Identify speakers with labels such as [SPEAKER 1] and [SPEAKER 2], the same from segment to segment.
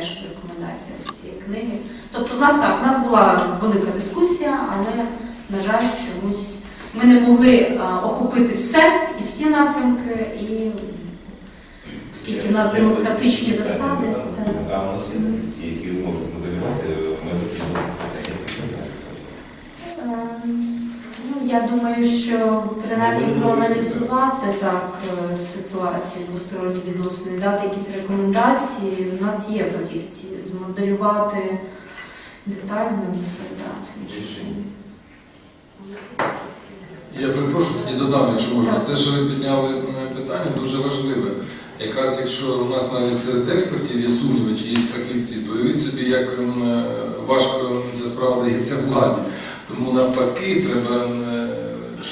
[SPEAKER 1] теж в рекомендаціях до цієї книги. Тобто, в нас так, в нас була велика дискусія, але, на жаль, чомусь ми не могли охопити все і всі напрямки, і оскільки в нас демократичні засади. так.
[SPEAKER 2] А у нас є такі, які можуть моделювати, ми
[SPEAKER 1] Ем, Ну, я думаю, що принаймні проаналізувати так е, ситуацію двосторонні відносини, дати якісь рекомендації. У нас є фахівці, змоделювати детально інше.
[SPEAKER 3] Я перепрошую, тоді додам, якщо можна.
[SPEAKER 1] Так.
[SPEAKER 3] Те, що ви підняли питання, дуже важливе. Якраз якщо у нас навіть серед експертів є сумніви чи є фахівці, то уявіть собі, як ем, е, важко ця справа дається владі. Тому навпаки, треба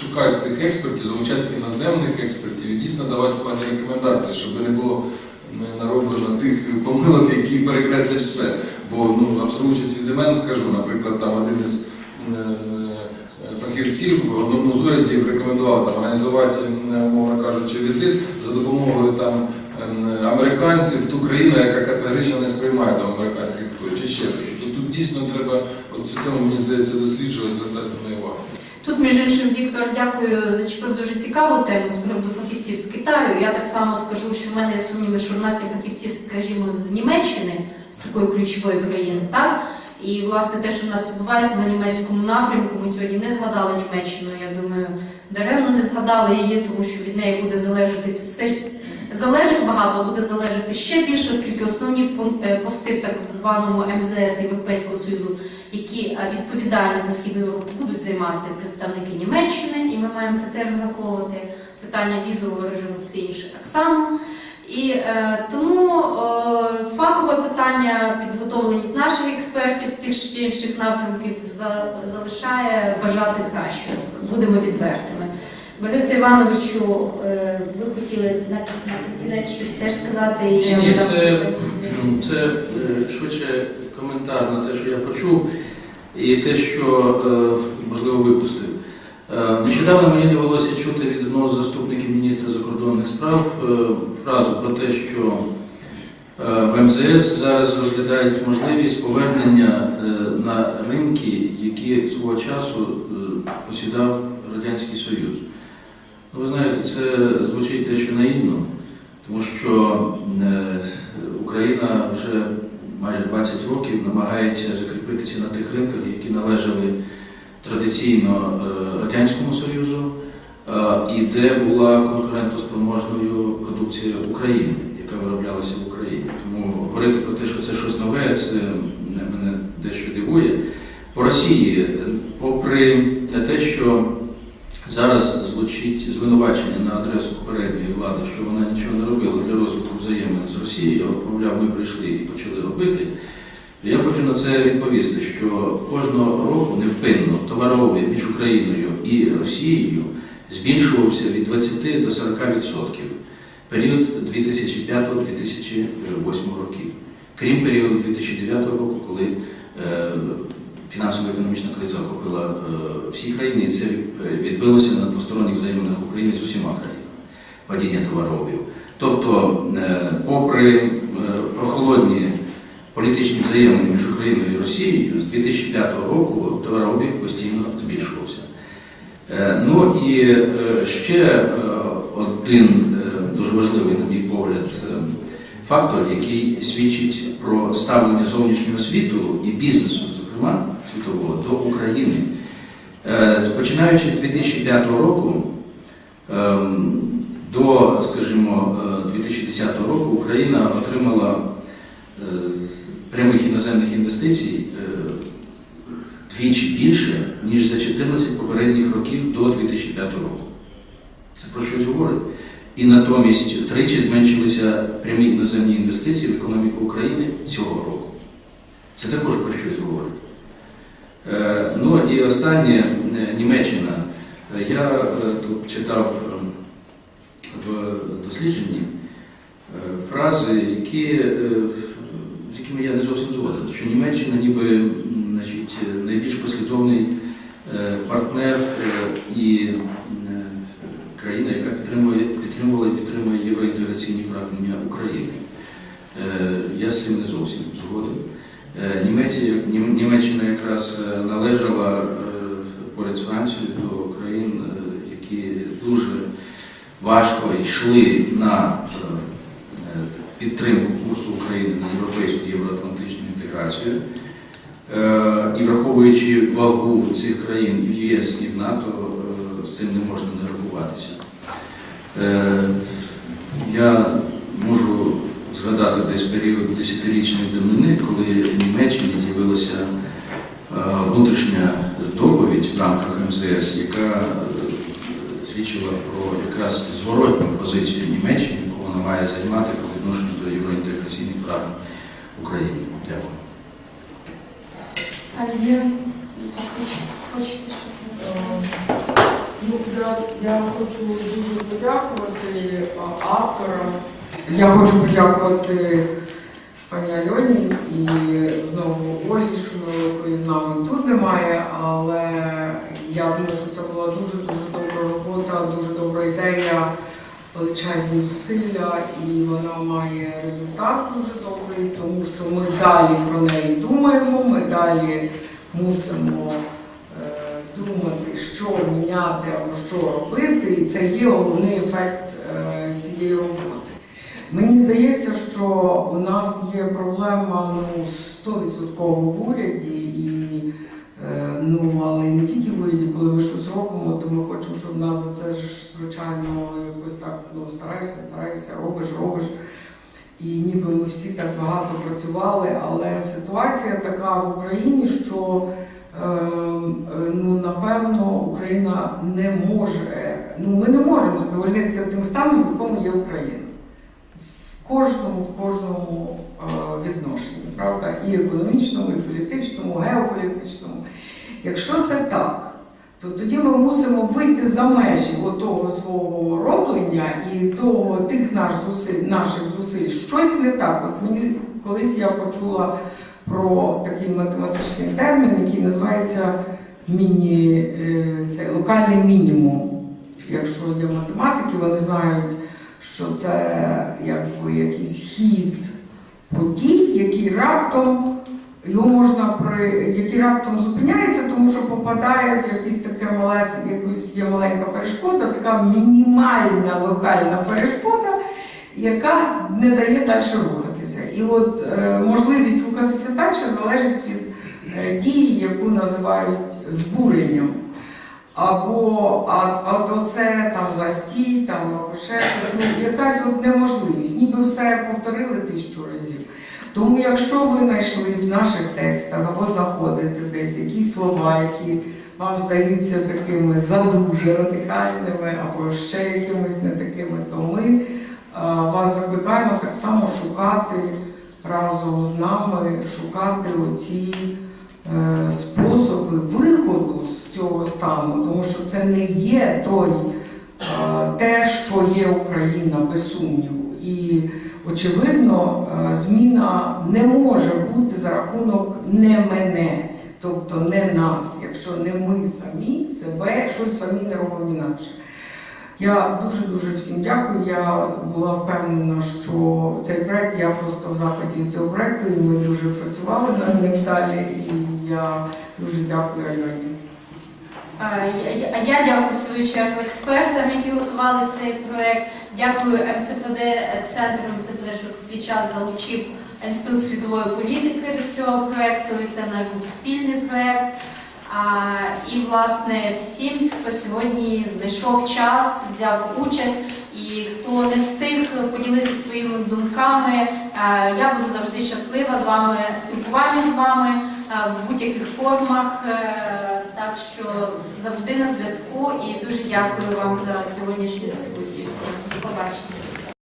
[SPEAKER 3] шукати цих експертів, залучати іноземних експертів і дійсно давати певні рекомендації, щоб не було нароблено тих помилок, які перекреслять все. Бо ну, абсолютно від мене скажу, наприклад, там один із е, фахівців в одному з урядів рекомендував там, організувати, м, умовно кажучи, візит за допомогою там, американців в ту країну, яка категорично не сприймає там, американських чи ще. Тут дійсно треба цю тему, мені здається, досліджувати, звертати на увагу.
[SPEAKER 1] Тут, між іншим, Віктор, дякую, зачепив дуже цікаву тему з приводу фахівців з Китаю. Я так само скажу, що в мене є сумніви, що в нас є фахівці, скажімо, з Німеччини, з такої ключової країни, так? І власне те, що в нас відбувається на німецькому напрямку, ми сьогодні не згадали Німеччину. Я думаю, даремно не згадали її, тому що від неї буде залежати все залежить багато, буде залежати ще більше, оскільки основні е, пости в так званому МЗС Європейського Союзу, які е, відповідальні за східну Європу, будуть займати представники Німеччини, і ми маємо це теж враховувати. Питання візового режиму, все інше так само. І е, тому е, фахове питання, підготовленість наших експертів з тих чи інших напрямків за, залишає бажати кращого. Будемо відвертими. Борисе Івановичу, е, ви хотіли на, на кінець щось теж сказати? і
[SPEAKER 4] Ні, ні, це, це е, швидше коментар на те, що я почув, і те, що е, можливо випустив. Е, Нещодавно мені довелося чути від одного з заступників міністра закордонних справ фразу про те, що в МЗС зараз розглядають можливість повернення на ринки, які свого часу посідав Радянський Союз. Ну, ви знаєте, це звучить дещо наївно, тому що е, Україна вже майже 20 років намагається закріпитися на тих ринках, які належали традиційно е, Радянському Союзу, е, і де була конкурентоспроможною продукція України, яка вироблялася в Україні. Тому говорити про те, що це щось нове, це мене дещо дивує. По Росії, попри те, що зараз звучить звинувачення на адресу попередньої влади, що вона нічого не робила для розвитку взаємин з Росією, от, мовляв, ми прийшли і почали робити. Я хочу на це відповісти, що кожного року невпинно товарообіг між Україною і Росією збільшувався від 20 до 40% період 2005-2008 років, крім періоду 2009 року, коли фінансово-економічна криза охопила е, всі країни, і це відбилося на двосторонніх взаєминах України з усіма країнами падіння товарообігу. Тобто, е, попри е, прохолодні політичні взаємини між Україною і Росією, з 2005 року товарообіг постійно збільшувався. Ну і ще один дуже важливий, на мій погляд, фактор, який свідчить про ставлення зовнішнього світу і бізнесу, зокрема світового, до України. Е, Починаючи з 2005 року ем, до, скажімо, е, 2010 року Україна отримала е, прямих іноземних інвестицій е, вдвічі більше, ніж за 14 попередніх років до 2005 року. Це про щось говорить. І натомість втричі зменшилися прямі іноземні інвестиції в економіку України цього року. Це також про щось говорить. Е, Ну і останнє е, Німеччина. Я е, тут читав в дослідженні фрази, які, з якими я не зовсім згоден, що Німеччина ніби значить, найбільш послідовний партнер і країна, яка підтримує, підтримувала і підтримує євроінтеграційні прагнення України. Е, Я з цим цим не зовсім згоден. Е, Німеччина, Німеччина якраз е, належала е, поряд з Францією до країн, е, які дуже важко йшли на е, е, підтримку курсу України на європейську євроатлантичну інтеграцію. Е, І враховуючи вагу цих країн в ЄС, і в НАТО, е, з цим не можна не рахуватися. Е, Я десь період десятирічної давнини, коли в Німеччині з'явилася е, внутрішня доповідь в рамках МЗС, яка е, свідчила про якраз зворотню позицію Німеччини, яку вона має займати по відношенню до євроінтеграційних прав України. Дякую.
[SPEAKER 1] Пані хочете щось?
[SPEAKER 5] Е, Ну, я хочу дуже подякувати авторам. Я хочу подякувати пані Альоні і знову Ользі, що з нами тут немає, але я думаю, що це була дуже-дуже добра робота, дуже добра ідея, величезні зусилля, і вона має результат дуже добрий, тому що ми далі про неї думаємо, ми далі мусимо е, думати, що міняти або що робити, і це є головний ефект е, цієї роботи. Мені здається, що у нас є проблема ну, 100% в уряді, і, е, ну, але не тільки в уряді, коли ми щось робимо, то ми хочемо, щоб нас за це ж, звичайно, якось так ну, стараєшся, стараєшся, робиш, робиш. І ніби ми всі так багато працювали, але ситуація така в Україні, що е, е, ну, напевно Україна не може, ну ми не можемо задовольнитися тим станом, в якому є Україна. Кожному, в кожному е, відношенні, правда, і економічному, і політичному, геополітичному. Якщо це так, то тоді ми мусимо вийти за межі того свого роблення і того тих наш зусиль, наших зусиль. Щось не так. От мені колись я почула про такий математичний термін, який називається міні, е, це локальний мінімум. Якщо є математики, вони знають, що це якби якийсь хід подій, який раптом його можна при який раптом зупиняється, тому що попадає в якісь таке малесеньке, якусь є маленька перешкода, така мінімальна локальна перешкода, яка не дає далі рухатися. І от е, можливість рухатися далі залежить від е, дії, яку називають збуренням. Або а, а то це там застій, там або ще ну, якась от неможливість, ніби все повторили тисячу разів. Тому якщо ви знайшли в наших текстах або знаходите десь якісь слова, які вам здаються такими задуже радикальними, або ще якимись не такими, то ми а, вас закликаємо так само шукати разом з нами, шукати оці способи виходу з цього стану, тому що це не є той, е, те, що є Україна, без сумніву. І очевидно, е, зміна не може бути за рахунок не мене, тобто не нас, якщо не ми самі себе щось самі не робимо інакше. Я дуже дуже всім дякую. Я була впевнена, що цей проект, я просто в захваті цього проекту, і ми дуже працювали над ним далі. І я дуже дякую Альоні.
[SPEAKER 1] А я дякую в свою чергу експертам, які готували цей проект. Дякую МЦПД, центру МЦПД, що в свій час залучив Інститут світової політики до цього проекту. І це наш був спільний проект. І власне всім, хто сьогодні знайшов час, взяв участь. І хто не встиг поділитися своїми думками, е, я буду завжди щаслива з вами спілкуванню з вами е, в будь-яких формах. Е, Так що завжди на зв'язку і дуже дякую вам за сьогоднішню дискусію. Всім побачення.